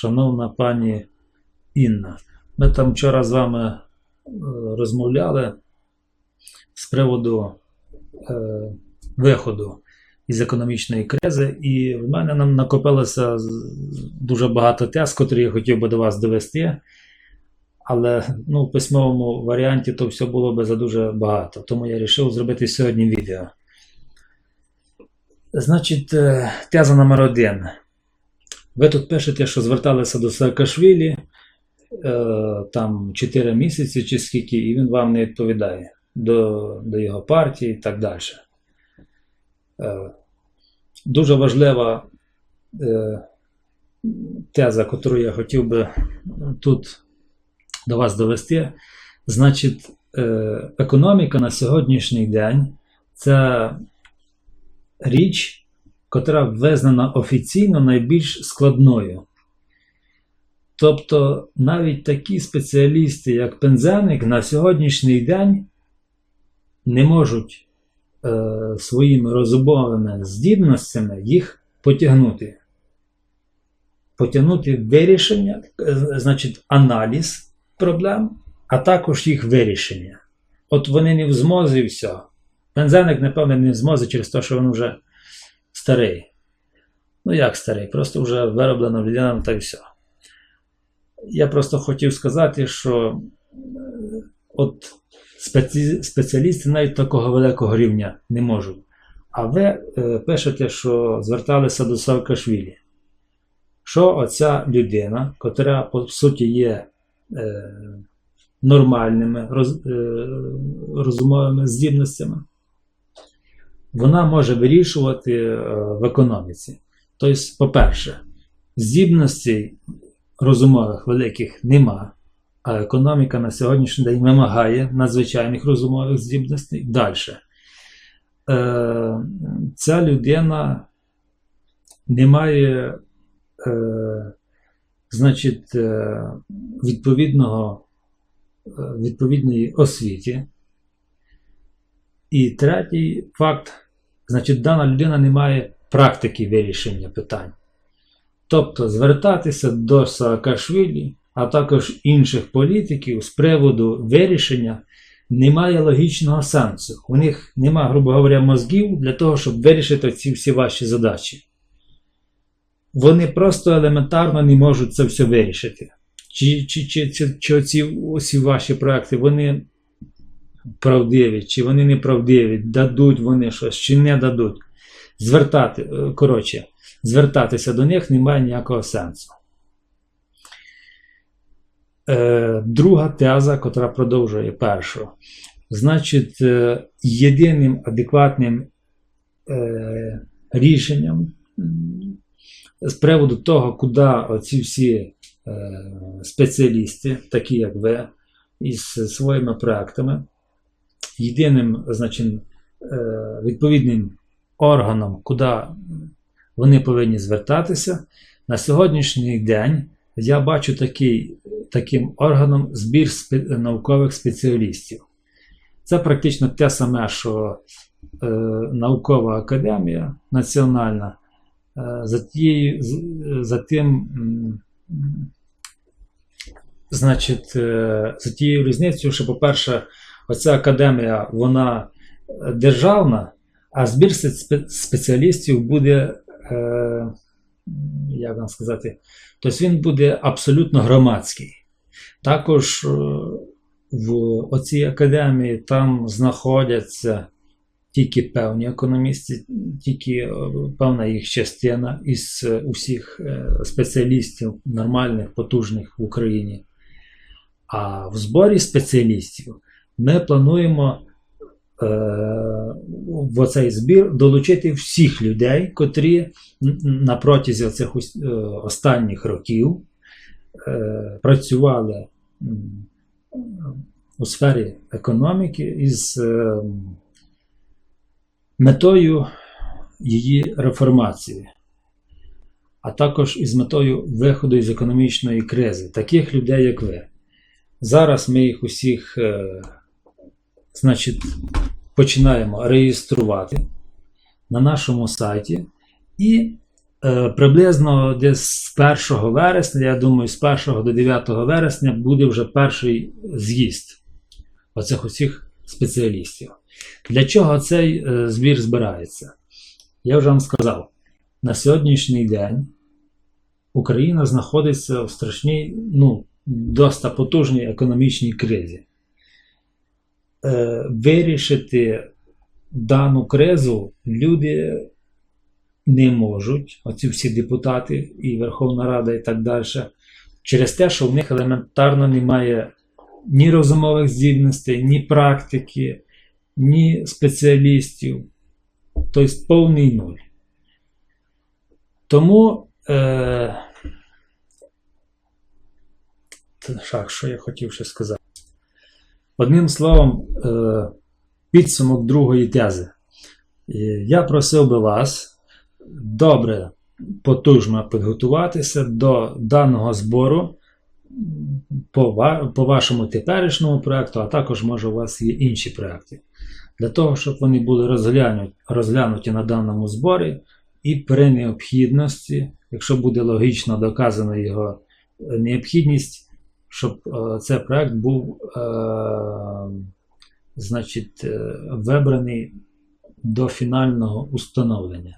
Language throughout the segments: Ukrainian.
шановна пані Інна. Ми там вчора з вами е, розмовляли з приводу е, виходу із економічної кризи, і в мене нам накопилося дуже багато тез, котрі я хотів би до вас довести. Але ну, в письмовому варіанті то все було би за дуже багато. Тому я вирішив зробити сьогодні відео. Значить, е, теза номер один. Ви тут пишете, що зверталися до Саакашвілі е, там 4 місяці чи скільки, і він вам не відповідає до, до його партії і так далі. Е, дуже важлива е, теза, яку я хотів би тут до вас довести. Значить, економіка на сьогоднішній день це річ, котра визнана офіційно найбільш складною. Тобто навіть такі спеціалісти, як Пензеник, на сьогоднішній день не можуть е, своїми розумовими здібностями їх потягнути. Потягнути вирішення, е, значить, аналіз проблем, а також їх вирішення. От вони не в змозі все. Пензеник, напевно, не в змозі через те, що він вже старий. Ну як старий? Просто вже вироблено людина та й все. Я просто хотів сказати, що е, от спеці... спеціалісти навіть такого великого рівня не можуть. А ви е, пишете, що зверталися до Саакашвілі. Що оця людина, котра по суті є е, нормальними роз, е, розумовими здібностями, вона може вирішувати е, в економіці. Тобто, по-перше, здібностей розумових великих нема, а економіка на сьогоднішній день вимагає надзвичайних розумових здібностей. Далі. Е, ця людина не має е, значить, відповідного, відповідної освіті. І третій факт, значить, дана людина не має практики вирішення питань. Тобто звертатися до Саакашвілі, а також інших політиків з приводу вирішення немає логічного сенсу. У них немає, грубо говоря, мозгів для того, щоб вирішити ці всі ваші задачі. Вони просто елементарно не можуть це все вирішити. Чи, чи, чи, чи, чи оці усі ваші проекти, вони правдиві, чи вони неправдиві, дадуть вони щось, чи не дадуть. Звертати, е, коротше, звертатися до них немає ніякого сенсу. Е, друга теза, котра продовжує першу. Значить, е, єдиним адекватним е, рішенням з приводу того, куди оці всі е, спеціалісти, такі як ви, із своїми проектами, єдиним значить, е, відповідним органом, куди вони повинні звертатися, на сьогоднішній день я бачу такий, таким органом збір наукових спеціалістів. Це практично те саме, що е, наукова академія національна. Е, за, тією, за тим, значить, е, за тією різницею, що, по-перше, оця академія, вона е, державна, а збір спеціалістів буде, е, як вам сказати, тобто він буде абсолютно громадський. Також е, в оцій академії там знаходяться тільки певні економісти, тільки е, певна їх частина із усіх спеціалістів нормальних, потужних в Україні. А в зборі спеціалістів ми плануємо е, в оцей збір долучити всіх людей, котрі на протязі цих останніх років е, працювали у сфері економіки із е, метою її реформації, а також із метою виходу із економічної кризи, таких людей, як ви. Зараз ми їх усіх, е, значить, починаємо реєструвати на нашому сайті і Е, Приблизно десь з 1 вересня, я думаю, з 1 до 9 вересня буде вже перший з'їзд оцих усіх спеціалістів. Для чого цей е, збір збирається? Я вже вам сказав, на сьогоднішній день Україна знаходиться в страшній, ну, доста потужній економічній кризі. Е, Вирішити дану кризу люди не можуть, оці всі депутати і Верховна Рада і так далі, через те, що в них елементарно немає ні розумових здібностей, ні практики, ні спеціалістів. Тобто повний нуль. Тому, е, так, що я хотів ще сказати? Одним словом, е, підсумок другої тези. Я просив би вас добре, потужно підготуватися до даного збору по, вашому теперішньому проєкту, а також, може, у вас є інші проєкти. Для того, щоб вони були розглянуті, розглянуті на даному зборі, і при необхідності, якщо буде логічно доказана його необхідність, щоб е, цей проект був е, значить, е, вибраний до фінального установлення.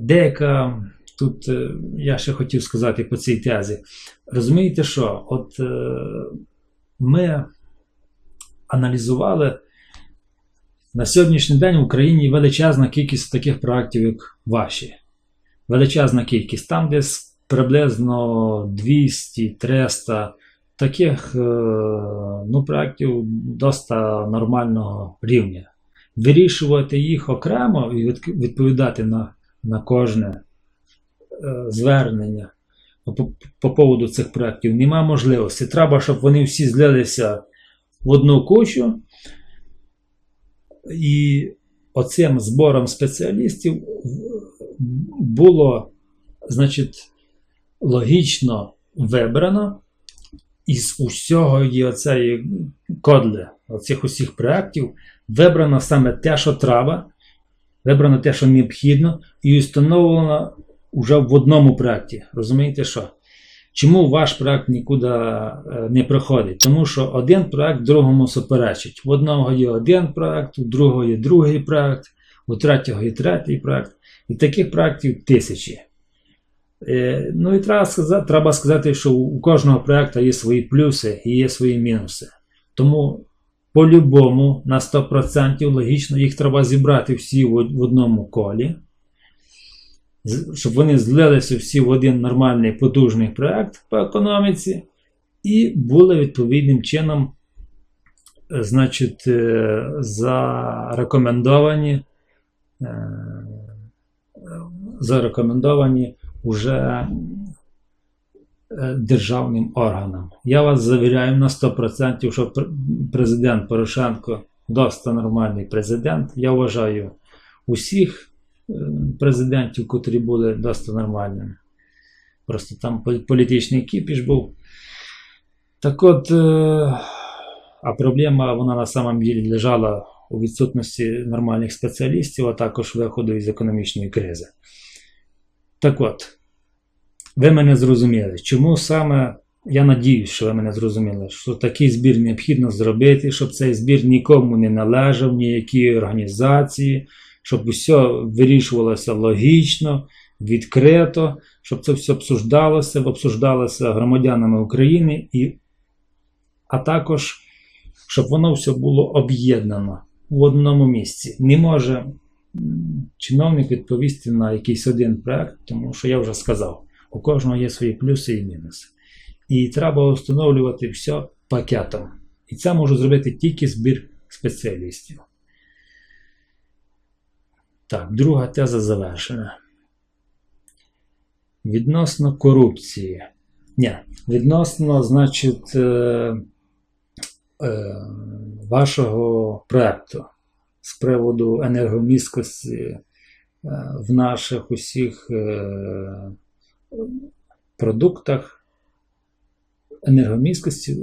Деяка тут я ще хотів сказати по цій тезі. Розумієте, що от ми аналізували на сьогоднішній день в Україні величезна кількість таких проєктів, як ваші. Величезна кількість. Там десь приблизно 200-300 таких е, ну, проєктів доста нормального рівня. Вирішувати їх окремо і відповідати на, на кожне е, звернення по, по поводу цих проєктів нема можливості. Треба, щоб вони всі злилися в одну кучу. І оцим збором спеціалістів було, значить, логічно вибрано із усього оцеї кодли, оцих усіх проєктів, вибрано саме те, що треба, вибрано те, що необхідно, і установлено вже в одному проєкті. Розумієте що? Чому ваш проект нікуди е, не проходить? Тому що один проект другому суперечить. В одного є один проект, у другого є другий проект, у третього є третій проект. І таких проєктів тисячі. Е, Ну і треба сказати, треба сказати, що у кожного проєкту є свої плюси і є свої мінуси. Тому по-любому на 100% логічно їх треба зібрати всі в одному колі щоб вони злилися всі в один нормальний потужний проект по економіці, і були відповідним чином, е, значить, е, зарекомендовані, зарекомендовані уже е, державним органам. Я вас завіряю на 100%, що президент Порошенко доста нормальний президент. Я вважаю усіх е, президентів, котрі були досить нормальними. Просто там політичний кіпіш був. Так от, е, а проблема вона на самом ділі лежала у відсутності нормальних спеціалістів, а також виходу із економічної кризи. Так от, ви мене зрозуміли. Чому саме, я надіюсь, що ви мене зрозуміли, що такий збір необхідно зробити, щоб цей збір нікому не належав, ніякій організації, щоб усе вирішувалося логічно, відкрито, щоб це все обсуждалося, обсуждалося громадянами України, і, а також, щоб воно все було об'єднано в одному місці. Не може чиновник відповісти на якийсь один проект, тому що я вже сказав, у кожного є свої плюси і мінуси. І треба встановлювати все пакетом. І це може зробити тільки збір спеціалістів. Так, друга теза завершена. Відносно корупції. Ні, відносно, значить, е, е, вашого проекту з приводу енергомісткості е, в наших усіх е, продуктах, енергомісткості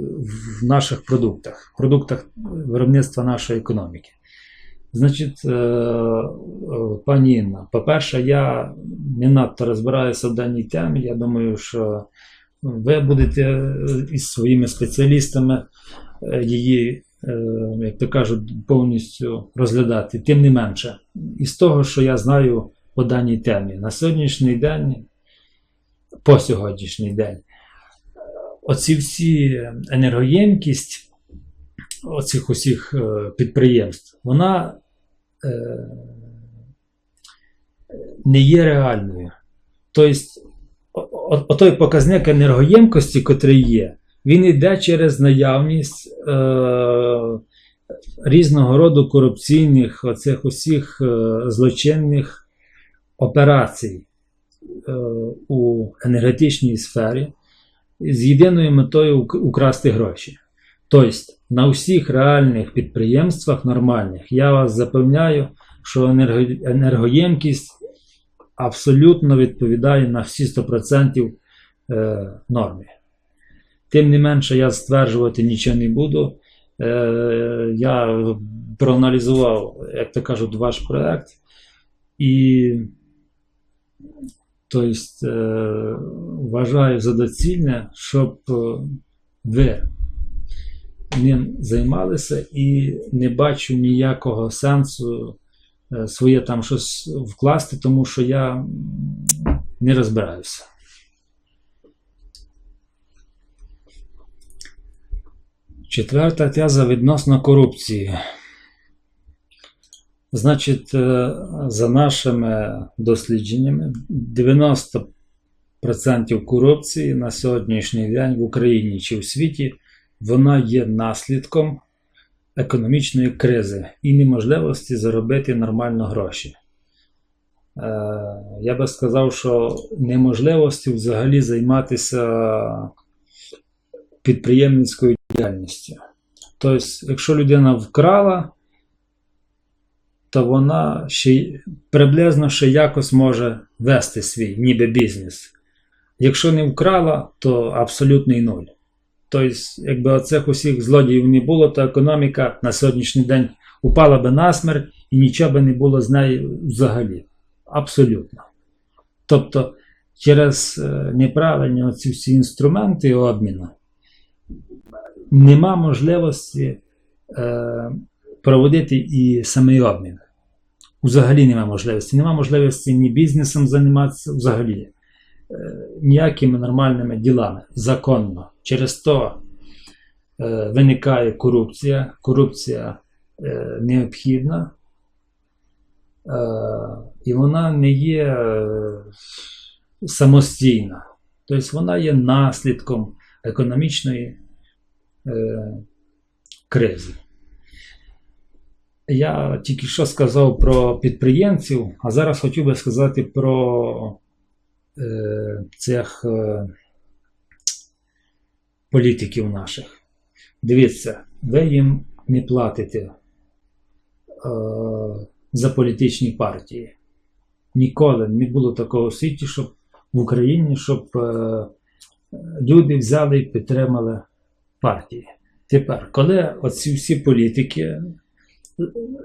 в наших продуктах, продуктах виробництва нашої економіки. Значить, е, пані Інна, по-перше, я не надто розбираюся в даній темі. Я думаю, що ви будете із своїми спеціалістами її, як то кажуть, повністю розглядати. Тим не менше, із того, що я знаю по даній темі, на сьогоднішній день, по сьогоднішній день, оці всі енергоємкість оцих усіх е, підприємств, вона е, не є реальною. Тобто, о- о- той показник енергоємкості, котрий є, він йде через наявність е, різного роду корупційних, оцих усіх е, злочинних операцій е, у енергетичній сфері з єдиною метою украсти гроші. Тобто на всіх реальних підприємствах нормальних я вас запевняю, що енерго- енергоємкість абсолютно відповідає на всі 100% е, нормі. Тим не менше, я стверджувати нічого не буду. Е, я проаналізував, як то кажуть, ваш проект. І тобто, е, вважаю за доцільне, щоб е, ви ним займалися і не бачу ніякого сенсу е, своє там щось вкласти, тому що я не розбираюся. Четверта теза відносно корупції. Значить, е, за нашими дослідженнями, 90% корупції на сьогоднішній день в Україні чи в світі вона є наслідком економічної кризи і неможливості заробити нормально гроші. Е, Я би сказав, що неможливості взагалі займатися підприємницькою діяльністю. Тобто, якщо людина вкрала, то вона ще приблизно ще якось може вести свій ніби бізнес. Якщо не вкрала, то абсолютний нуль. Тобто, якби оцих усіх злодіїв не було, то економіка на сьогоднішній день упала би на смерть і нічого би не було з нею взагалі. Абсолютно. Тобто, через е, неправильні оці всі інструменти обміну нема можливості е, проводити і самий обмін. Взагалі нема можливості. Нема можливості ні бізнесом займатися взагалі е, ніякими нормальними ділами законно. Через то е, виникає корупція. Корупція е, необхідна, е, і вона не є е, самостійна. Тобто вона є наслідком економічної кризи. Я тільки що сказав про підприємців, а зараз хотів би сказати про е, цих е, політиків наших. Дивіться, ви їм не платите е, за політичні партії. Ніколи не було такого в світі, щоб в Україні, щоб е, люди взяли і підтримали партії. Тепер, коли оці всі політики,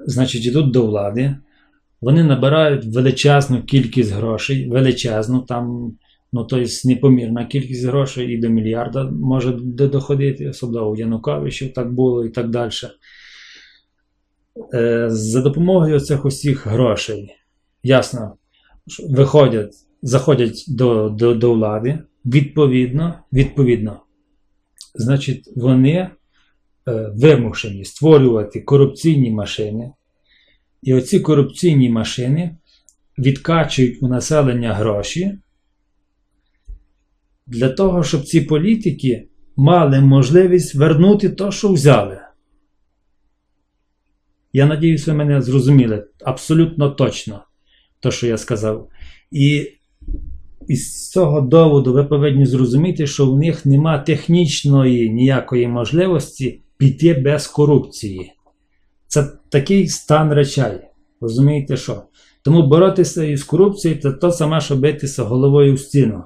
значить, йдуть до влади, вони набирають величезну кількість грошей, величезну, там, ну, тобто непомірна кількість грошей і до мільярда може доходити, особливо у Януковичів так було і так далі. Е, За допомогою цих усіх грошей, ясно, виходять, заходять до, до, до влади, відповідно, відповідно, значить, вони е, вимушені створювати корупційні машини, і оці корупційні машини відкачують у населення гроші для того, щоб ці політики мали можливість вернути те, що взяли. Я надіюсь, ви мене зрозуміли абсолютно точно, те, що я сказав. І із цього доводу ви повинні зрозуміти, що в них нема технічної ніякої можливості піти без корупції. Це такий стан речей. Розумієте що? Тому боротися із корупцією це то саме, що битися головою в стіну.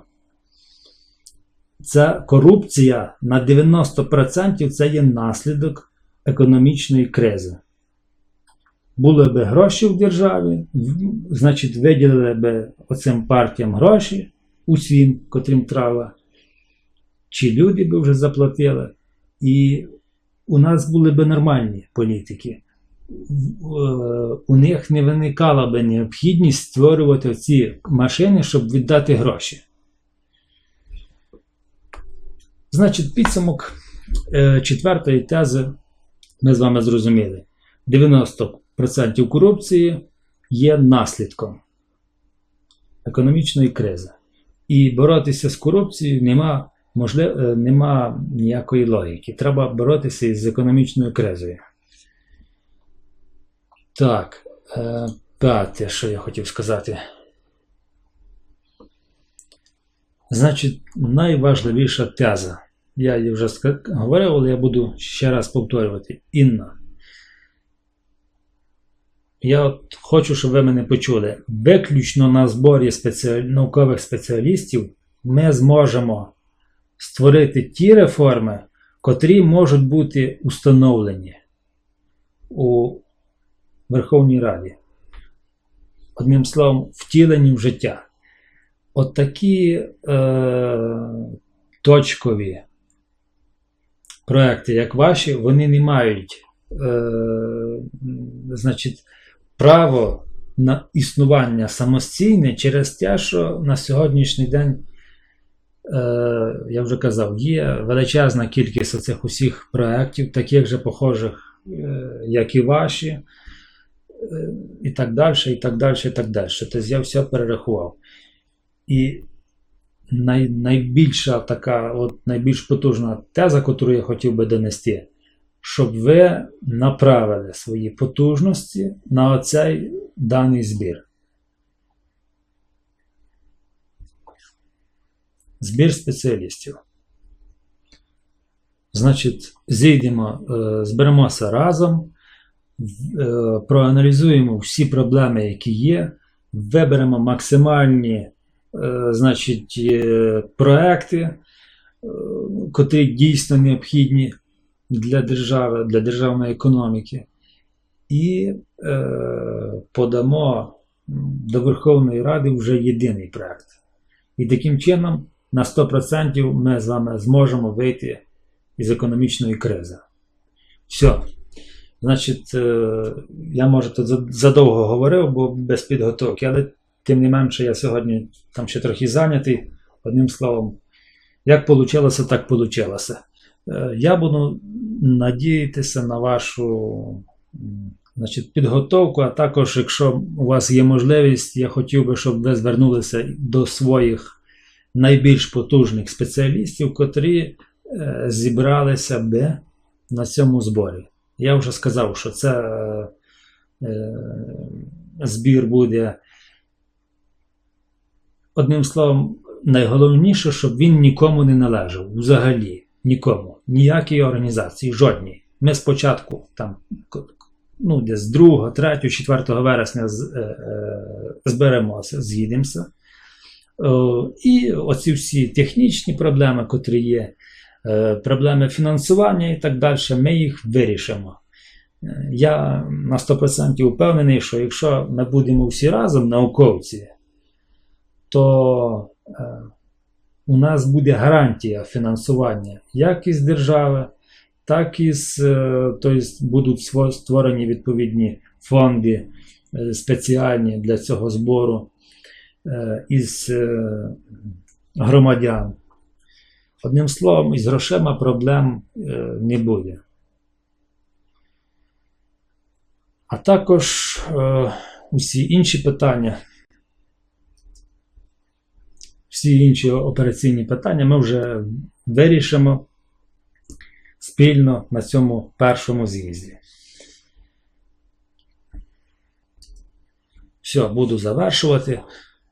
Це корупція на 90% це є наслідок економічної кризи. Були б гроші в державі, значить, виділили б оцим партіям гроші усім, котрим трава, чи люди б вже заплатили, і у нас були б нормальні політики. Е, У них не виникала б необхідність створювати ці машини, щоб віддати гроші. Значить, підсумок е, четвертої тези ми з вами зрозуміли. 90% корупції є наслідком економічної кризи. І боротися з корупцією нема, можлив, е, нема ніякої логіки. Треба боротися із економічною кризою. Так, е, п'яте, що я хотів сказати. Значить, найважливіша теза. Я її вже говорив, але я буду ще раз повторювати. Інна. Я от хочу, щоб ви мене почули. Виключно на зборі спеціал... наукових спеціалістів ми зможемо створити ті реформи, котрі можуть бути установлені у Верховній Раді. Одним словом, втілені в життя. От такі е, точкові проекти, як ваші, вони не мають е, значить, право на існування самостійне через те, що на сьогоднішній день, е, я вже казав, є величезна кількість оцих усіх проєктів, таких же похожих, е, як і ваші, е, і так далі, і так далі, і так далі. Тобто я все перерахував. І най, найбільша така, от найбільш потужна теза, яку я хотів би донести, щоб ви направили свої потужності на оцей даний збір. Збір спеціалістів. Значить, зійдемо, е, зберемося разом, е, проаналізуємо всі проблеми, які є, виберемо максимальні е, значить, проекти, котрі дійсно необхідні для держави, для державної економіки, і е, подамо до Верховної Ради вже єдиний проект. І таким чином на 100% ми з вами зможемо вийти із економічної кризи. Все. Значить, е, я може тут задовго говорив, бо без підготовки, але тим не менше я сьогодні там ще трохи зайнятий. Одним словом, як вийшло, так вийшло. Я буду надіятися на вашу значить, підготовку, а також, якщо у вас є можливість, я хотів би, щоб ви звернулися до своїх найбільш потужних спеціалістів, котрі е, зібралися би на цьому зборі. Я вже сказав, що це е, е, збір буде. Одним словом, найголовніше, щоб він нікому не належав. Взагалі, нікому. Ніякій організації, жодній. Ми спочатку там, ну, десь 2, 3, 4 вересня з- е, е, зберемося, з'їдемося. Е, І оці всі технічні проблеми, котрі є, е, проблеми фінансування і так далі, ми їх вирішимо. Е, Я на 100% впевнений, що якщо ми будемо всі разом, науковці, то е, у нас буде гарантія фінансування як із держави, так і з, е, тобто будуть створені відповідні фонди е, спеціальні для цього збору е, із громадян. Одним словом, із грошима проблем не буде. А також усі інші питання, всі інші операційні питання ми вже вирішимо спільно на цьому першому з'їзді. Все, буду завершувати.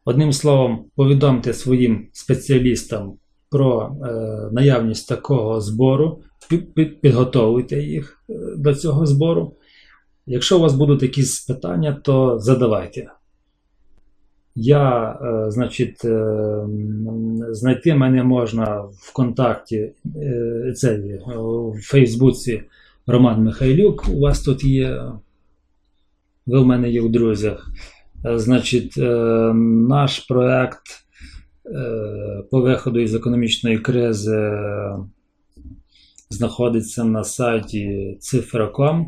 Одним словом, повідомте своїм спеціалістам про е, наявність такого збору, пі- пі- підготовуйте їх е, до цього збору. Якщо у вас будуть якісь питання, то задавайте. Я, е, значить, е, знайти мене можна в контакті, е, це, в Фейсбуці Роман Михайлюк. У вас тут є ви в мене є в друзях. Значить, наш проект по виходу із економічної кризи знаходиться на сайті Цифра.com.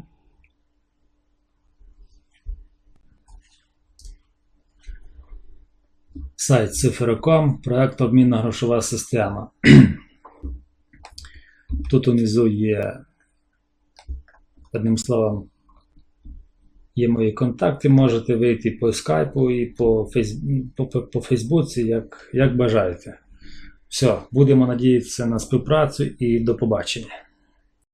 Сайт Цифра.com, проект обмінна грошова система. Тут унизу є, одним словом, є мої контакти, можете вийти по скайпу і по, фейс... по, по Фейсбуці, як, як бажаєте. Все, будемо надіятися на співпрацю і до побачення.